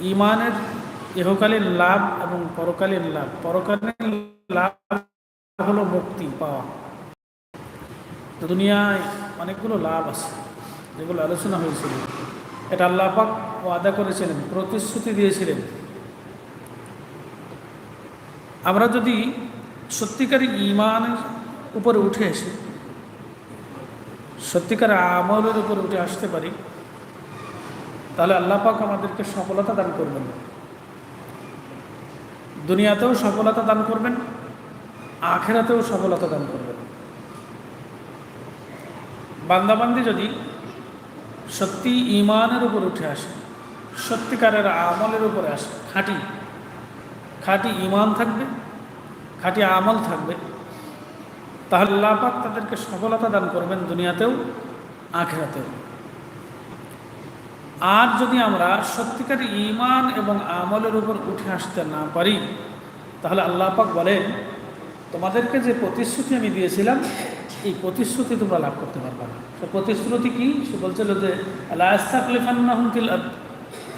ইমানের ইহকালীন লাভ এবং পরকালীন লাভ। পরকালীন লাভ হলো মুক্তি পাওয়া। তো দুনিয়ায় অনেকগুলো লাভ আছে, যেগুলো আলোচনা হয়েছিল। এটা আল্লাহ পাক ওয়াদা করেছিলেন, প্রতিশ্রুতি দিয়েছিলেন। আমরা যদি সত্যিকারী ইমানের উপরে উঠে আসি, সত্যিকার আমলের উপরে উঠে আসতে পারি তাহলে আল্লাহ পাক আমাদেরকে সফলতা দান করবেন। দুনিয়াতেও সফলতা দান করবেন, আখেরাতেও সফলতা দান করবেন। বান্দাবান্দি যদি সত্যি ইমানের উপর উঠে আসে, সত্যিকারের আমলের উপরে আসে, খাঁটি খাঁটি ইমান থাকবে, খাঁটি আমল থাকবে, তাহলে আল্লাহ পাক তাদেরকে সফলতা দান করবেন দুনিয়াতেও, আখেরাতেও। আর যদি আমরা সত্যিকার ইমান এবং আমলের উপর উঠে আসতে না পারি, তাহলে আল্লাহ পাক বলেন, তোমাদেরকে যে প্রতিশ্রুতি আমি দিয়েছিলাম, এই প্রতিশ্রুতি তোমরা লাভ করতে পারবে না। তো প্রতিশ্রুতি কি? সে বলছিল যে আল্লাহ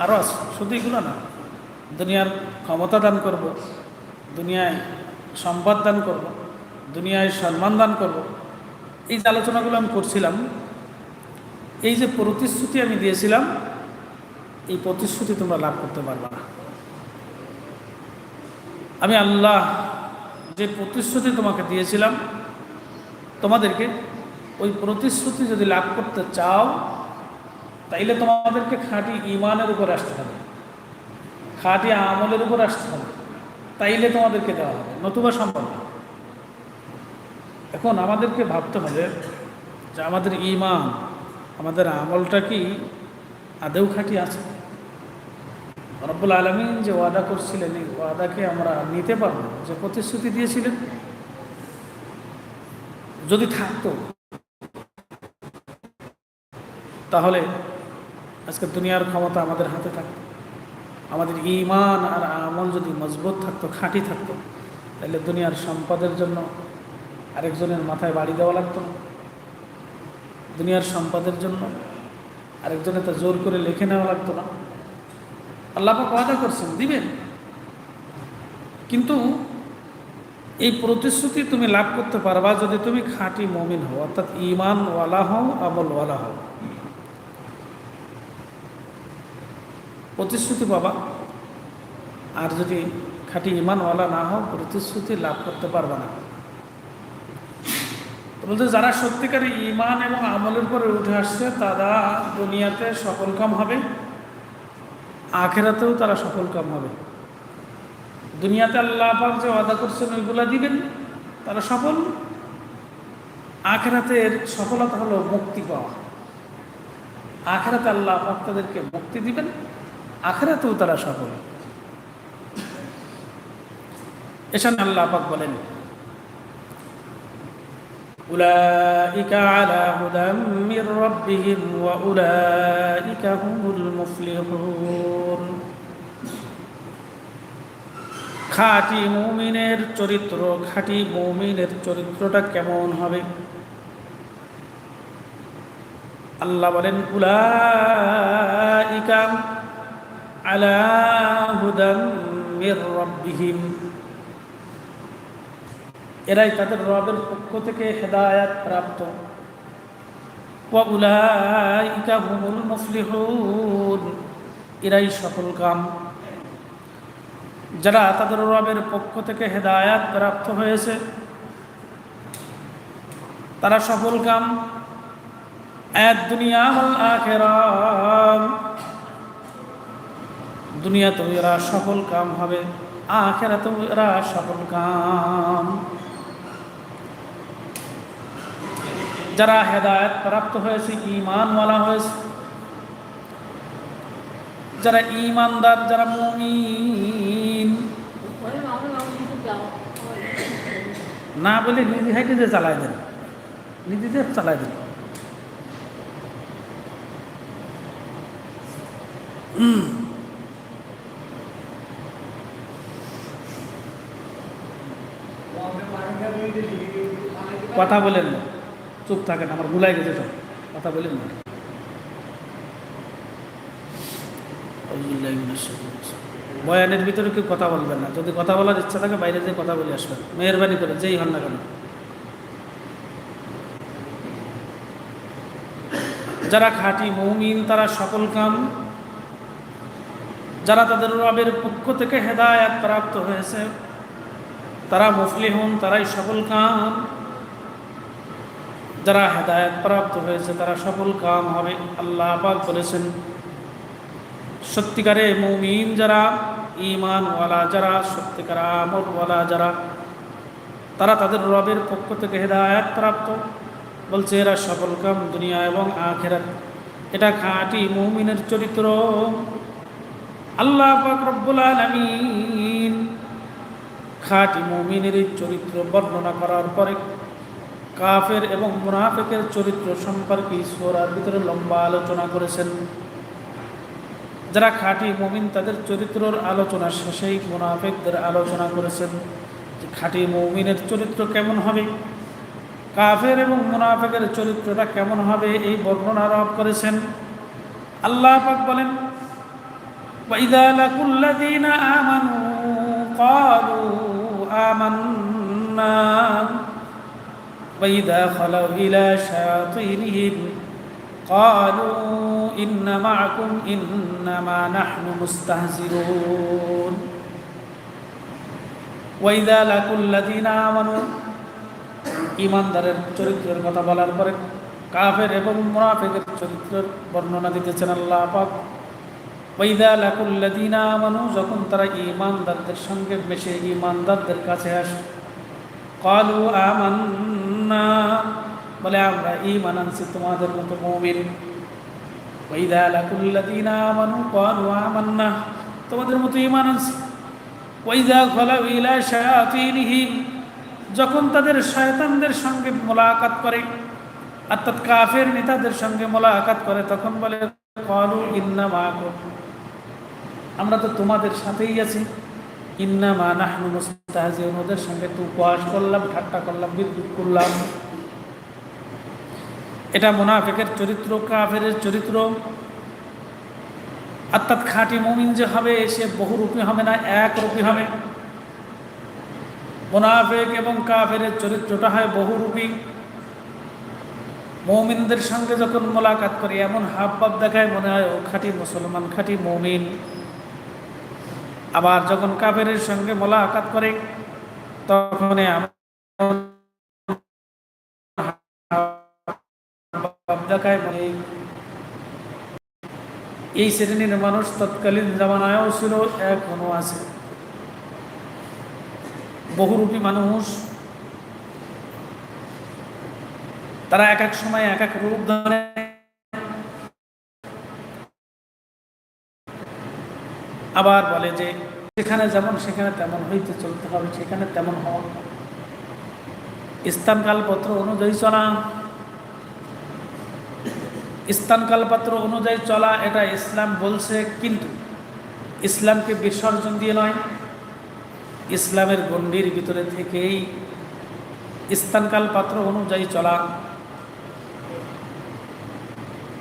আরও শুধু এগুলো না। দুনিয়ার ক্ষমতা দান করব, দুনিয়ায় সম্পদ দান করব, দুনিয়ায় সম্মান দান করব। এই যে আলোচনাগুলো আমি করছিলাম এই যে প্রতিশ্রুতি আমি দিয়েছিলাম, এই প্রতিশ্রুতি তোমরা লাভ করতে পারবে না। আমি আল্লাহ যে প্রতিশ্রুতি তোমাকে দিয়েছিলাম, তোমাদেরকে ওই প্রতিশ্রুতি যদি লাভ করতে চাও, তাইলে তোমাদেরকে খাঁটি ইমানের উপর আসতে হবে। খাঁটি আমলের উপর আসতে হবে। তাইলে তোমাদেরকে দেওয়া হবে। নতুবা সম্ভব না। এখন আমাদেরকে ভাবতে হবে যে আমাদের ইমান আমাদের আমলটা কি আদেও খাঁটি আছে? রব্বুল আলমিন যে ওয়াদা করছিলেন, এই ওয়াদাকে আমরা নিতে পারব যে প্রতিশ্রুতি দিয়েছিলেন। যদি থাকতো, তাহলে আজকে দুনিয়ার ক্ষমতা আমাদের হাতে থাকতো। আমাদের ইমান আর আমল যদি মজবুত থাকতো, খাঁটি থাকতো, তাহলে দুনিয়ার সম্পদের জন্য আরেকজনের মাথায় বাড়ি দেওয়া লাগতো না। দুনিয়ার সম্পদের জন্য আরেকজনে তো জোর করে লিখে নেওয়া লাগতো না। আল্লাহ পাক ওয়াদা করছেন, দিবেন। কিন্তু এই প্রতিশ্রুতি তুমি লাভ করতে পারবা যদি তুমি খাঁটি মমিন হও, অর্থাৎ ইমান ওয়ালা হও আমল ওয়ালা হও। প্রতিশ্রুতি পাবা। আর যদি খাঁটি ইমানওয়ালা না হও, প্রতিশ্রুতি লাভ করতে পারবা না। বলতে যারা সত্যিকার ইমান এবং আমলের পরে উঠে আসছে, তারা দুনিয়াতে সফল কাম হবে, আখেরাতেও তারা সফল কাম হবে। দুনিয়াতে আল্লাহ পাক যে ওয়াদা করছেন, ওইগুলা দিবেন, তারা সফল। আখেরাতের সফলতা হলো মুক্তি পাওয়া। আখেরাতে আল্লাহ পাক তাদেরকে মুক্তি দিবেন, আখেরাতেও তারা সফল। এখানে আল্লাহ পাক বলেন أولئك على هدى من ربهم وأولئك هم المفلحون খাঁটি মুমিনের চরিত্র খাঁটি মুমিনের চরিত্রটা কেমন হবে আল্লাহ বলেন উলাইকা আলা হুদাম মির রাব্বিহিম এরাই তাদের রবের পক্ষ থেকে হেদায়াত প্রাপ্ত। এরাই সফল কাম। যারা তাদের রবের পক্ষ থেকে হেদায়াত প্রাপ্ত হয়েছে, তারা সফল কাম। এক দুনিয়া দুনিয়াতেও এরা সফল কাম হবে, আখেরাতেও এরা সফল কাম। যারা হেদায়ত প্রাপ্ত হয়েছে ইমানওয়ালা হয়েছে, যারা ইমানদার যারা মুমিন, না বলে নিজে হাইটে যে চালায় দেন নিজেদের চালায় দেন। কথা বলেন না। চুপ থাকেন, আমার ভুলাই গেছে তো কথা বলেন না। বয়ানের ভিতরে কেউ কথা বলবেন না। যদি কথা বলার ইচ্ছা থাকে, বাইরে যেয়ে কথা বলে আসবেন। মেহরবানি করে, যেই হন না কেন। যারা খাঁটি মৌমিন, তারা সকল কাম। যারা তাদের রবের পক্ষ থেকে হেদায়াত প্রাপ্ত হয়েছে, তারা মুফলিহুন, তারাই সকল কাম। যারা হেদায়ত প্রাপ্ত হয়েছে, তারা সফল কাম হবে, আল্লাহ পাক বলেছেন। সত্যিকারে মৌমিন যারা ইমানওয়ালা যারা, সত্যিকার আমলওয়ালা যারা, তারা তাদের রবের পক্ষ থেকে হেদায়ত প্রাপ্ত। বলছে, এরা সফল কাম দুনিয়া এবং আখেরাত। এটা খাঁটি মৌমিনের চরিত্র। আল্লাহ পাক রব্বুল খাঁটি মৌমিনের চরিত্র বর্ণনা করার পরে কাফের এবং মুনাফেকের চরিত্র সম্পর্কে সোরার ভিতরে লম্বা আলোচনা করেছেন যারা খাঁটি মমিন তাদের চরিত্রর আলোচনা শেষেই মুনাফেকদের আলোচনা করেছেন যে খাঁটি মৌমিনের চরিত্র কেমন হবে কাফের এবং মুনাফেকের চরিত্রটা কেমন হবে এই বর্ণনা রব করেছেন আল্লাহ পাক বলেন وإذا لقوا الذين آمنوا قالوا آمنا وإذا خلوا إلى شياطينهم قالوا إن معكم إنما نحن مستهزئون وإذا لقوا الذين آمنوا ইমানদারের চরিত্রের কথা বলার পরে কাফের এবং মুনাফিকের চরিত্রের বর্ণনা দিতেছেন আল্লাহ পাক ওয়াইদা লাকুল্লাদিনা আমানু যখন তারা ইমানদারদের সঙ্গে মেশে ইমানদারদের কাছে আসে কালু আমান্না বলে, আমরা ইমান আনছি তোমাদের মতো মুমিন। তোমাদের মতো ইমান আনছি। যখন তাদের শয়তানদের সঙ্গে মোলাকাত করে, অর্থাৎ কাফের নেতাদের সঙ্গে মোলাকাত করে, তখন বলে মাকুম আমরা তো তোমাদের সাথেই আছি। ইন্না মা নাহনু মুস্তাহজিউন, ওদের সঙ্গে তো উপহাস করলাম, ঠাট্টা করলাম, বিদ্যুৎ করলাম। এটা মোনাফেকের চরিত্র কাফের চরিত্র। অর্থাৎ খাঁটি মুমিন যে হবে, সে বহুরূপী হবে না, একরূপী হবে। মোনাফেক এবং কাফের চরিত্রটা হয় বহুরূপী। মৌমিনদের সঙ্গে যখন মোলাকাত করি, এমন হাব ভাব দেখায় মনে হয়, ও খাঁটি মুসলমান, খাঁটি মৌমিন। আবার যখন কাফেরের সঙ্গে মোলাকাত করে, তখন এই শ্রেণির মানুষ তৎকালীন জামানায়ও ছিল, এখনও আছে। বহুরূপী মানুষ, তারা এক এক সময় এক এক রূপ ধরে। আবার বলে যে সেখানে যেমন সেখানে তেমন হইতে চলতে হবে, সেখানে তেমন হওয়া। স্থান কালপত্র অনুযায়ী চলা। স্থান কালপত্র অনুযায়ী চলা, এটা ইসলাম বলছে কিন্তু ইসলামকে বিসর্জন দিয়ে নয়। ইসলামের গণ্ডির ভিতরে থেকেই স্থানকাল পাত্র অনুযায়ী চলা।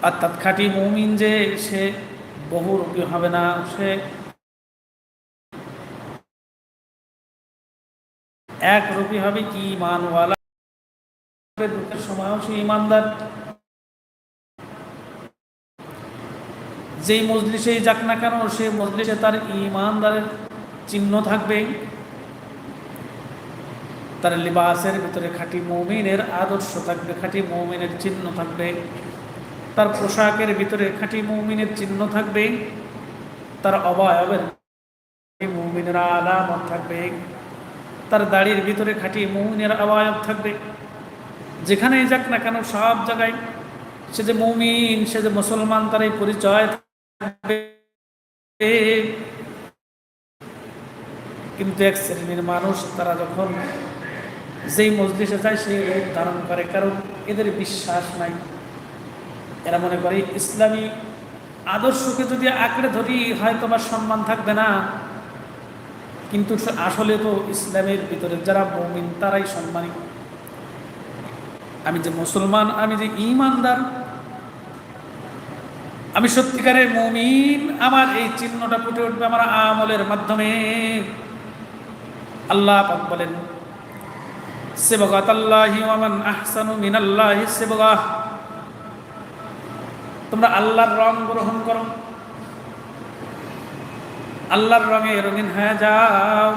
অর্থাৎ খাঁটি মৌমিন যে, সে বহুরূপী হবে না, সে এক রূপী হবে কি ইমানওয়ালা দুঃখের সে ইমানদার। যেই মজলিসেই যাক না কেন, সে মজলিসে তার ইমানদারের চিহ্ন থাকবে। তার লিবাসের ভিতরে খাঁটি মৌমিনের আদর্শ থাকবে, খাঁটি মৌমিনের চিহ্ন থাকবে। তার পোশাকের ভিতরে খাঁটি মৌমিনের চিহ্ন থাকবে। তার অবয়বের মৌমিনের আলামত থাকবে। তার দাড়ির ভিতরে খাঁটি মৌমিনের অবয়ব থাকবে। যেখানেই যাক না কেন সব জায়গায় সে যে মৌমিন, সে যে মুসলমান, তার এই পরিচয় থাকবে। কিন্তু এক শ্রেণির মানুষ তারা যখন যেই মজলিসে যায়, সেই রূপ ধারণ করে, কারণ এদের বিশ্বাস নাই। এরা মনে করে, ইসলামী আদর্শকে যদি আঁকড়ে ধরি হয়তো বা সম্মান থাকবে না। কিন্তু আসলে তো ইসলামের ভিতরে যারা মমিন, তারাই সম্মানিত আমি যে মুসলমান, আমি যে ইমানদার আমি সত্যিকারের মমিন, আমার এই চিহ্নটা ফুটে উঠবে আমার আমলের মাধ্যমে। আল্লাহ পাক বলেন সেবগাত আল্লাহি তোমরা আল্লাহর রং গ্রহণ করো। আল্লাহর রঙে রঙিন হয়ে যাও।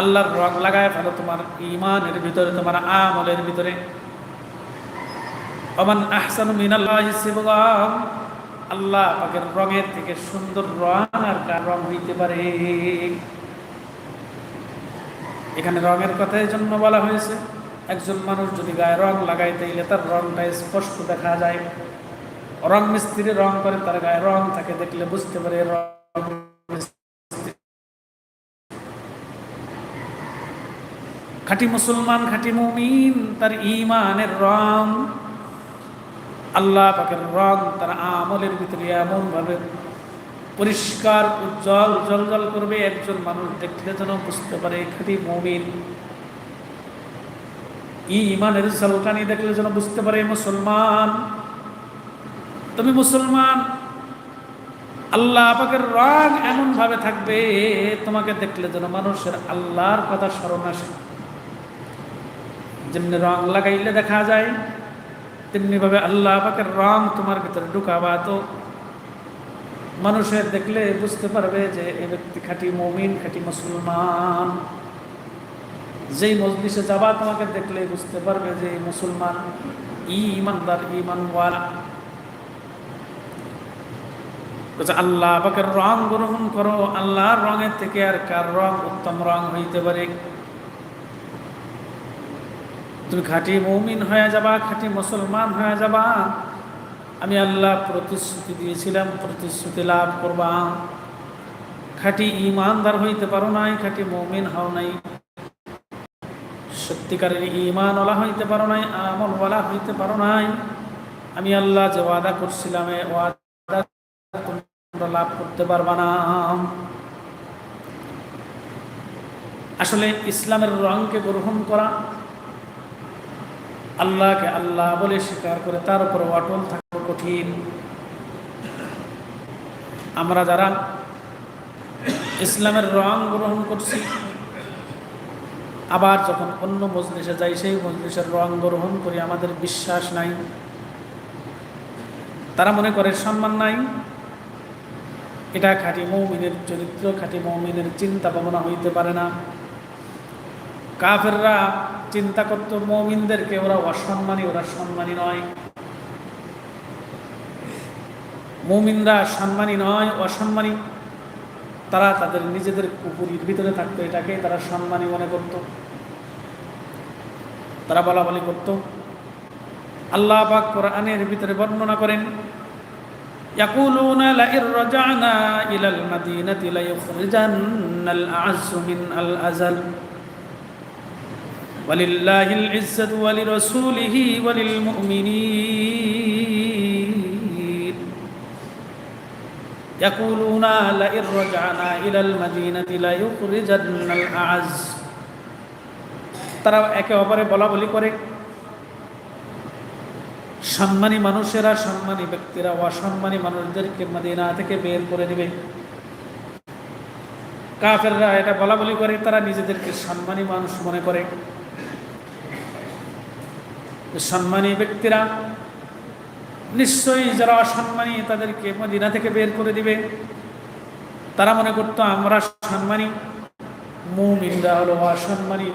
আল্লাহর রং লাগায় ফেলো তোমার ইমানের ভিতরে, তোমার আমলের ভিতরে। অমান আহসান মিনাল্লাহ আল্লাহ পাকের রঙের থেকে সুন্দর রং আর কার রং হইতে পারে? এখানে রঙের কথা জন্য বলা হয়েছে, একজন মানুষ যদি গায়ে রং লাগায়, তাইলে তার রংটা স্পষ্ট দেখা যায়। রং মিস্ত্রি রং করে, তার গায়ে রং থাকে, দেখলে বুঝতে পারে রং খাঁটি মুসলমান, খাঁটি মুমিন, তার ইমানের রং। আল্লাহ পাকের রং তার আমলের ভিতরে এমন ভাবে পরিষ্কার, উজ্জ্বল জল জল করবে, একজন মানুষ দেখলে যেন বুঝতে পারে খাঁটি মুমিন। ইমানের সলকানি দেখলে যেন বুঝতে পারে মুসলমান। তুমি মুসলমান আল্লাহ পাকের রং এমন ভাবে থাকবে, তোমাকে দেখলে যেন মানুষের আল্লাহর কথা স্মরণ আসে। যেমনি রং লাগাইলে দেখা যায় তেমনি ভাবে আল্লাহ পাকের রং তোমার ভিতরে ঢুকাবা তো মানুষের দেখলে বুঝতে পারবে যে এ ব্যক্তি খাঁটি মমিন, খাঁটি মুসলমান। যেই মজলিসে যাবা, তোমাকে দেখলে বুঝতে পারবে যে মুসলমান ইমানদার, ইমানওয়ালা। আল্লাহ পাকের রং গ্রহণ করো। আল্লাহর রঙের থেকে আর কার রং উত্তম রং হইতে পারে? তুমি খাঁটি মৌমিন হয়ে যাবা, খাঁটি মুসলমান হয়ে যাবা। আমি আল্লাহ প্রতিশ্রুতি দিয়েছিলাম, প্রতিশ্রুতি লাভ করবা। খাঁটি ইমানদার হইতে পারো নাই, খাঁটি মৌমিন হও নাই। সত্যিকারের ইমান ওলা হইতে পারো নাই আমল ওলা হইতে পারো নাই। আমি আল্লাহ যে ওয়াদা করছিলাম ওয়াদা তোমরা লাভ করতে পারবা না। আসলে ইসলামের রংকে গ্রহণ করা, আল্লাহকে আল্লাহ বলে স্বীকার করে তার উপরে অটল থাকা কঠিন। আমরা যারা ইসলামের রং গ্রহণ করছি, আবার যখন অন্য মজলিসে যাই, সেই মজলিসের রং গ্রহণ করি, আমাদের বিশ্বাস নাই। তারা মনে করে সম্মান নাই। এটা খাঁটি মৌমিনের চরিত্র, খাঁটি মৌমিনের চিন্তা ভাবনা হইতে পারে না। কাফেররা চিন্তা করতো মৌমিনদেরকে, ওরা অসম্মানী, ওরা সম্মানী নয়। মৌমিনরা সম্মানী নয়, অসম্মানী। তারা তাদের নিজেদের কুপুরির ভিতরে থাকতো এটাকে তারা সম্মানী মনে করত। তারা বলা বলি করত। আল্লাহ পাক কোরআনের ভিতরে বর্ণনা করেন يقولون لئن رجعنا إلى المدينة ليخرجن الأعز من الأزل ولله العزة ولرسوله وللمؤمنين يقولون لئن رجعنا إلى المدينة ليخرجن الأعز তারা একে অপরে বলা বলি করে সম্মানী মানুষেরা, সম্মানী ব্যক্তিরা, অসম্মানী মানুষদেরকে মদিনা থেকে বের করে দিবে। কাফেররা এটা বলা বলি করে, তারা নিজেদেরকে সম্মানী মানুষ মনে করে। সম্মানী ব্যক্তিরা নিশ্চয়ই যারা অসম্মানী, তাদেরকে মদিনা থেকে বের করে দিবে। তারা মনে করতো, আমরা সম্মানী। মুমিনরা হলো অসম্মানী।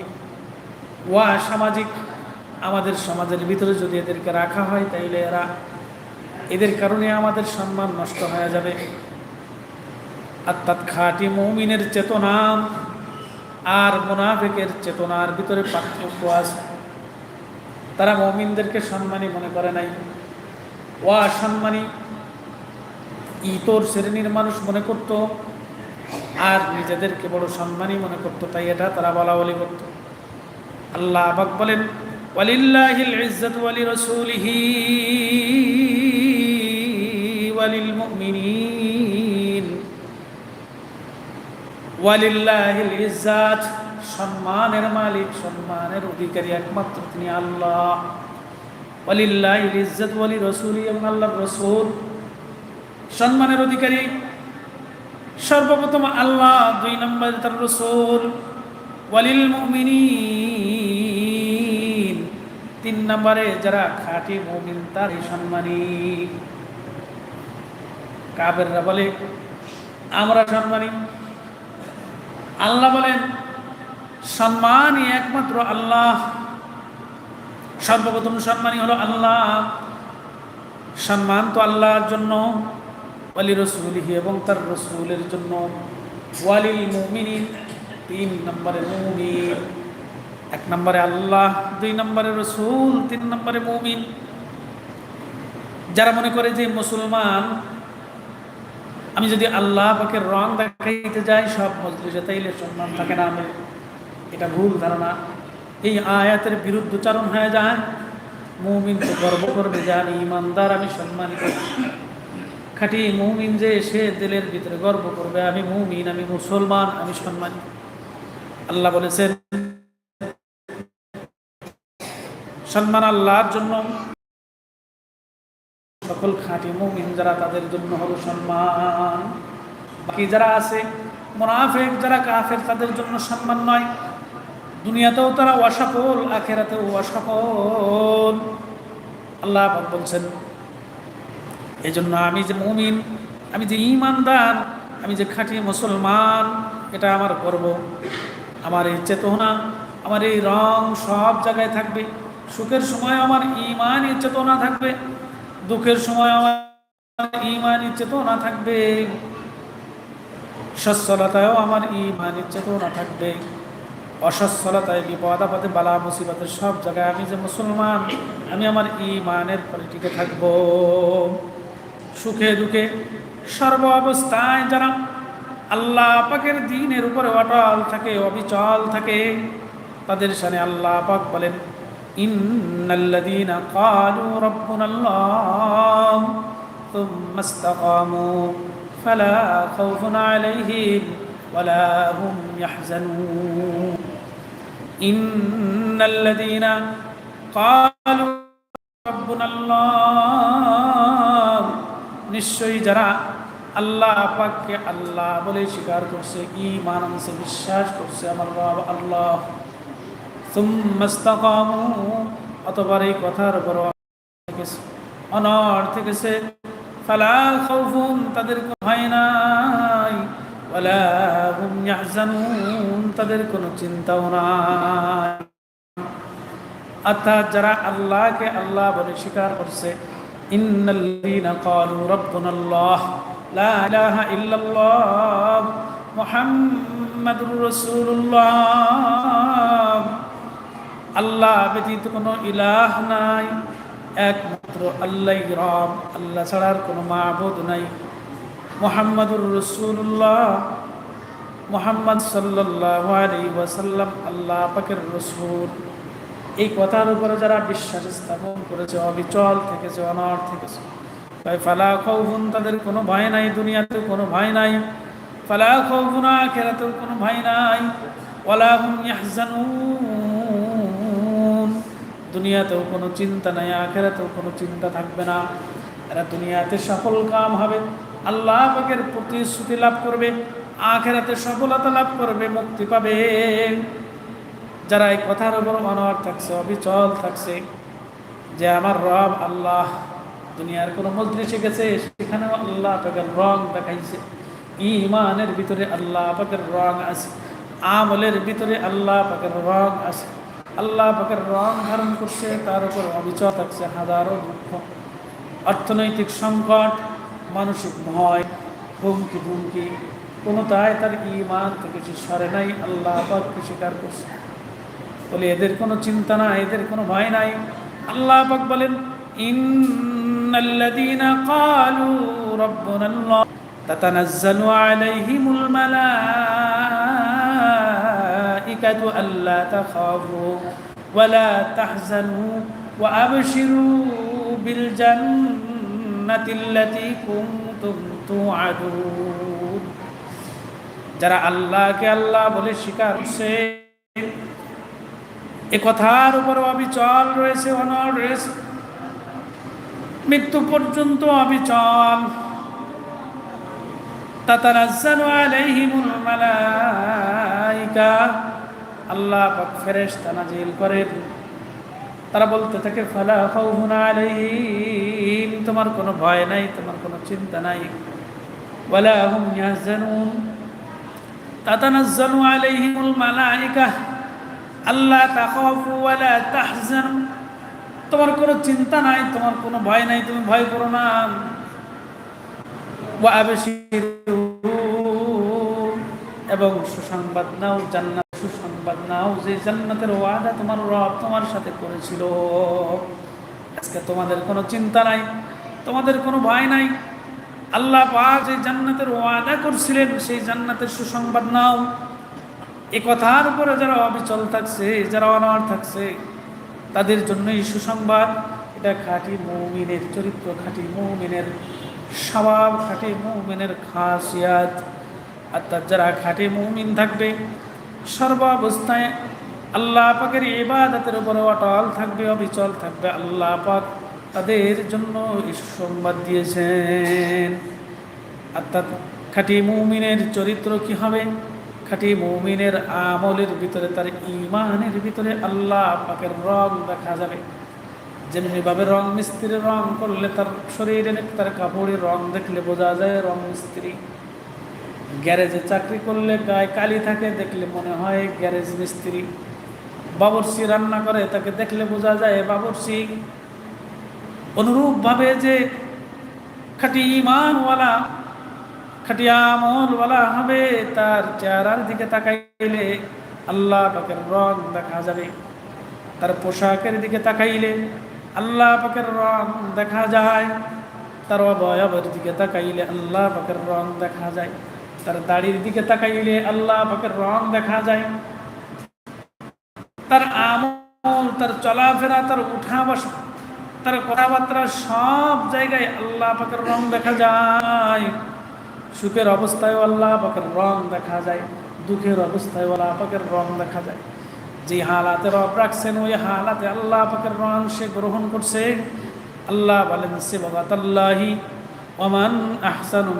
ওয়া সামাজিক আমাদের সমাজের ভিতরে যদি এদেরকে রাখা হয়, তাইলে এরা এদের কারণে আমাদের সম্মান নষ্ট হয়ে যাবে। অর্থাৎ খাঁটি মৌমিনের চেতনা, আর মোনাফেকের চেতনার ভিতরে পার্থক্য আছে। তারা মৌমিনদেরকে সম্মানী মনে করে নাই। ও সম্মানী ইতর শ্রেণির মানুষ মনে করত, আর নিজেদেরকে বড় সম্মানী মনে করত, তাই এটা তারা বলা বলি করত। আল্লাহ আবাক বলেন ولله العزة ولرسوله وللمؤمنين ولله العزات সম্মানের মালিক সম্মানের অধিকারী একমাত্র তিনি আল্লাহ ওয়ালিল্লাহ ইজ্জত ওয়ালি রসুল এবং আল্লাহর রসুল সম্মানের অধিকারী সর্বপ্রথম আল্লাহ দুই নম্বর তার রসুল ওয়ালিল মুমিনিন তিন নম্বরে যারা খাঁটি মুমিন, তারই সম্মানী। কাবেররা বলে, আমরা সম্মানী। আল্লাহ বলেন, সম্মানই একমাত্র আল্লাহ। সর্বপ্রথম সম্মানই হলো আল্লাহ। সম্মান তো আল্লাহর জন্য, ওয়ালি রসুলিহি এবং তার রসুলের জন্য। ওয়ালিল মুমিনিন, তিন নম্বরে মুমিন। এক নম্বরে আল্লাহ, দুই নম্বরে রসুল, তিন নম্বরে মুমিন। যারা মনে করে যে মুসলমান, আমি যদি আল্লাহ পাকে রং দেখাইতে যাই, সব মজলিসে তাইলে সম্মান থাকে না আমি এটা ভুল ধারণা। এই আয়াতের বিরুদ্ধচারণ হয়ে যায়, মুমিন তো গর্ব করবে যে ইমানদার আমি সম্মানিত খাঁটি মুমিন যে, সে দিলের ভিতরে গর্ব করবে, আমি মুমিন, আমি মুসলমান, আমি সম্মানিত আল্লাহ বলেছেন সম্মান আল্লাহর জন্য সকল খাঁটি মুমিন যারা তাদের জন্য হলো সম্মান। বাকি যারা আছে, মোনাফেক যারা কাফের, তাদের জন্য সম্মান নয়। দুনিয়াতেও তারা অসফল, আখেরাতেও অসফল। আল্লাহ বলছেন এই জন্য আমি যে মুমিন, আমি যে ইমানদার আমি যে খাঁটি মুসলমান, এটা আমার গর্ব। আমার এই চেতনা, আমার এই রং সব জায়গায় থাকবে। সুখের সময় আমার ইমানই চেতনা থাকবে, দুঃখের সময় আমার ইমানই চেতনা থাকবে, সচ্ছলতায়ও আমার ইমানই চেতনা থাকবে, অসচ্ছলতায়, বিপদ, আপদে, বালা মুসিবতের সব জায়গায় আমি যে মুসলমান, আমি আমার ইমানের পরে থাকব। সুখে দুঃখে সর্ব অবস্থায় যারা আল্লাহ পাকের দিনের উপরে অটল থাকে, অবিচল থাকে, তাদের সামনে আল্লাহ পাক বলেন ইন্নাল্লাযীনা ক্বালু রাব্বুনাল্লাহ থুম্মা ইসতাকামু ফালা খাউফুন আলাইহিম ওয়ালা হুম ইয়াহজানুন ইন্নাল্লাযীনা ক্বালু রাব্বুনাল্লাহ নিশ্চয়ই যারা আল্লাহ পাককে আল্লাহ বলে স্বীকার করছে ইমান আনছে, বিশ্বাস করছে, আমার রব আল্লাহ অতবার এই কথার উপর অনর ফালা খাউফুন তাদের ভয় নাই। তাদের কোনো চিন্তাও নাই। অর্থাৎ যারা আল্লাহকে আল্লাহ বলে স্বীকার করছে, ইন্নাল্লাযীনা ক্বালু রাব্বুনাল্লাহ, লা ইল্লাল্লাহ আল্লাহ ব্যতীত কোনো ইলাহ নাই। একমাত্র আল্লাহ রব, আল্লাহ ছাড়ার কোনো মাবুদ নাই। মোহাম্মদুর রসুল্লাহ মোহাম্মদ সাল্লাহ আলী ওয়াসাল্লাম আল্লাহ পাকের রসুল। এই কথার উপরে যারা বিশ্বাস স্থাপন করেছে, অবিচল থেকেছে অনর থেকেছে, তাই ফালা খৌফুন তাদের কোনো ভয় নাই দুনিয়াতে কোনো ভয় নাই। ফালা খৌফুনা খেরাতেও কোনো ভয় নাই। ওয়ালা হুম ইয়াহজানুন। দুনিয়াতেও কোনো চিন্তা নাই, আখেরাতেও কোনো চিন্তা থাকবে না। এরা দুনিয়াতে সফল কাম হবে, আল্লাহ পাকের প্রতিশ্রুতি লাভ করবে, আখেরাতে সফলতা লাভ করবে, মুক্তি পাবে। যারা এই কথার উপর অনর থাকছে, অবিচল থাকছে, যে আমার রব আল্লাহ, দুনিয়ার কোনো মজলিসে গেছে সেখানেও আল্লাহ পাকের রং দেখাইছে। ইমানের ভিতরে আল্লাহ পাকের রং আছে, আমলের ভিতরে আল্লাহ পাকের রং আছে। আল্লাহ পাকের রং ধারণ করছে, তার উপর অবিচল থাকছে হাজারো দুঃখ। অর্থনৈতিক সংকট, মানসিক ভয়, হুমকি হুমকি কোনো তাই তার ইমান থেকে সে সরে নাই, আল্লাহ পাককে স্বীকার করছে? বলে এদের কোনো চিন্তা নাই, এদের কোনো ভয় নাই। আল্লাহ পাক বলেন, ইন্নাল্লাযীনা ক্বালু রাব্বুনাল্লাহ তাতানাজ্জালু আলাইহিমুল মালাইকাতু আল্লা তাখাফু ওয়ালা তাহজানু ওয়া আবশিরু বিল জান্নাতিল্লাতী কুনতুম তুআদুন যারা আল্লাহকে আল্লাহ বলে স্বীকার করছে, এ কথার উপর অবিচল রয়েছে অনর রয়েছে। মৃত্যু পর্যন্ত অবিচল। তাতানাজ্জালু আলাইহিমুল মালাইকা। আল্লাহ পাক ফেরেশতা নাজিল করেন। তারা বলতে থাকে, ফালা খাউফুন আলাইহিম। তোমার কোনো ভয় নাই, তোমার কোনো চিন্তা নাই। ওয়ালা হুম ইয়াহজানুন। তাতানাজ্জালু আলাইহিমুল মালাইকা। আল্লাহ তাখাফু ওয়ালা তাহজানু। তোমার কোনো চিন্তা নাই, তোমার কোনো ভয় নাই, তুমি ভয় করো না। ওয়া আবশিরু এবং সুসংবাদ নাও জান্নাত সুসংবাদ নাও, যে জান্নাতের ওয়াদা তোমার রব তোমার সাথে করেছিল। আজকে তোমাদের কোনো চিন্তা নাই, তোমাদের কোনো ভয় নাই। আল্লাহ পাক যে জান্নাতের ওয়াদা করছিলেন, সেই জান্নাতের সুসংবাদ নাও। এ কথার উপরে যারা অবিচল থাকছে, যারা অনার থাকছে, তাদের জন্যই সুসংবাদ। এটা খাঁটি মৌমিনের চরিত্র, খাঁটি মৌমিনের স্বভাব, খাঁটি মৌমিনের খাসিয়াত। অর্থাৎ যারা খাঁটি মৌমিন থাকবে, সর্বাবস্থায় আল্লাহ পাকের ইবাদতের উপরে অটল থাকবে, অবিচল থাকবে আল্লাহ পাক তাদের জন্য এই সুসংবাদ দিয়েছেন। অর্থাৎ খাঁটি মৌমিনের চরিত্র কি হবে? খাঁটি মৌমিনের আমলের ভিতরে তার ইমানের ভিতরে আল্লাহ পাকের রং দেখা যাবে। যেমনিভাবে রং মিস্ত্রির রং করলে তার শরীরে তার কাপড়ের রং দেখলে বোঝা যায় রং মিস্ত্রি। গ্যারেজে চাকরি করলে গায়ে কালি থাকে, দেখলে মনে হয় গ্যারেজ মিস্ত্রি। বাবরসি রান্না করে, তাকে দেখলে বোঝা যায় বাবরসি অনুরূপভাবে যে খাটি ইমানওয়ালা খাটি আমলওয়ালা হবে, তার চেহারার দিকে তাকাইলে আল্লাহ পাকের রং দেখা যাবে। তার পোশাকের দিকে তাকাইলে আল্লাহ পাকের রং দেখা যায়। তার অবয়বের দিকে তাকাইলে আল্লাহ পাকের রং দেখা যায়। তার দাড়ির দিকে তাকাইলে আল্লাহ পাকের রং দেখা যায়। তার আমল, তার চলাফেরা, তার উঠা বসা, তার কথাবার্তা সব জায়গায় আল্লাহ পাকের রং দেখা যায়। সুখের অবস্থায় আল্লাহ পাকের রং দেখা যায়, দুঃখের অবস্থায় আল্লাহ পাকের রং দেখা যায়। যে হালাতে রব রাখছেন, ওই হালাতে আল্লাহ পাকের রং সে গ্রহণ করছে। আল্লাহ বলেন, সে বগাত আল্লাহি ওমান আহসানু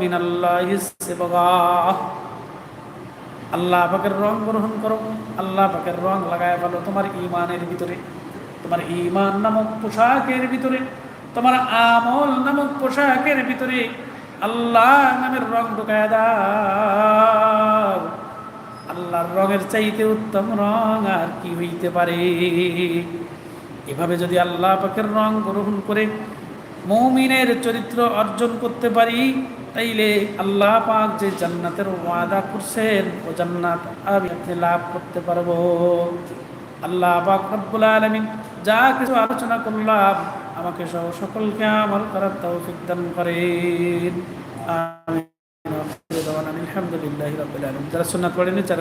আল্লাহি পাকের রং গ্রহণ করো, আল্লাহ পাকের রং লাগায় ভালো তোমার ইমানের ভিতরে। তোমার ইমান নামক পোশাকের ভিতরে, তোমার আমল নামক পোশাকের ভিতরে আল্লাহ নামের রং ঢুকায় দাও। আল্লাহর রঙের চাইতে উত্তম রং আর কি হইতে পারে? এভাবে যদি আল্লাহ পাকের রং গ্রহণ করে মৌমিনের চরিত্র অর্জন করতে পারি, তাইলে আল্লাহ পাক যে জান্নাতের ওয়াদা করছেন, ও জান্নাত আমি আপনি লাভ করতে পারব। আল্লাহ পাক রব্বুল আলামিন যা কিছু আলোচনা করলাম, আমাকে সহ সকলকে আমল করার তৌফিক দান করেন। আলহামদুলিল্লাহ রাব্বিল আলামিন। যারা সুন্নাত পড়েনি চার